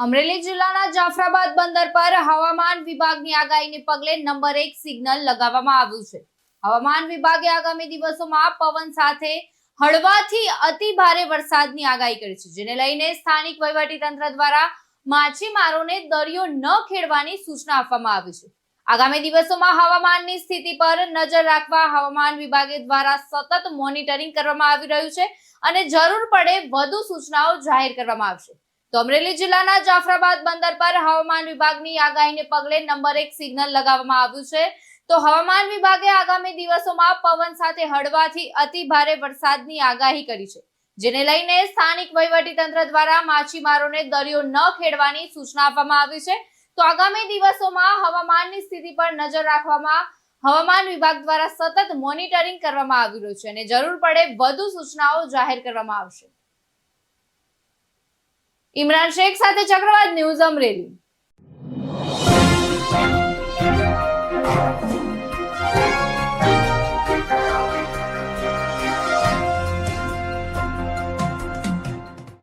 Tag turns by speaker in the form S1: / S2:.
S1: અમરેલી જિલ્લાના જાફરાબાદ બંદર પર હવામાન વિભાગની આગાહીને પગલે નંબર એક સિગ્નલ લગાવવામાં આવ્યું છે. હવામાન વિભાગે આગામી દિવસોમાં પવન સાથે હળવાથી અતિ ભારે વરસાદની આગાહી કરી છે, જેને લઈને સ્થાનિક વહીવટીતંત્ર દ્વારા માછીમારોને દરિયો ન ખેડવાની સૂચના આપવામાં આવી છે. આગામી દિવસોમાં હવામાનની સ્થિતિ પર નજર રાખવા હવામાન વિભાગે દ્વારા સતત મોનિટરિંગ કરવામાં આવી રહ્યું છે અને જરૂર પડે વધુ સૂચનાઓ જાહેર કરવામાં આવશે. તો અમરેલી જિલ્લાના જાફરાબાદ બંદર પર હવામાન વિભાગની આગાહીને પગલે નંબર એક સિગ્નલ લગાવવામાં આવ્યું છે. તો હવામાન વિભાગે આગામી દિવસોમાં પવન સાથે હળવાથી અતિ ભારે વરસાદની આગાહી કરી છે, જેને લઈને સ્થાનિક વહીવટીતંત્ર દ્વારા માછીમારોને દરિયો ન ખેડવાની સૂચના આપવામાં આવી છે. તો આગામી દિવસોમાં હવામાનની સ્થિતિ પર નજર રાખવામાં હવામાન વિભાગ દ્વારા સતત મોનિટરિંગ કરવામાં આવી રહ્યું છે અને જરૂર પડે વધુ સૂચનાઓ જાહેર કરવામાં આવશે. ઇમરાન શેખ સાથે ચક્રવાત ન્યૂઝ અમરેલી.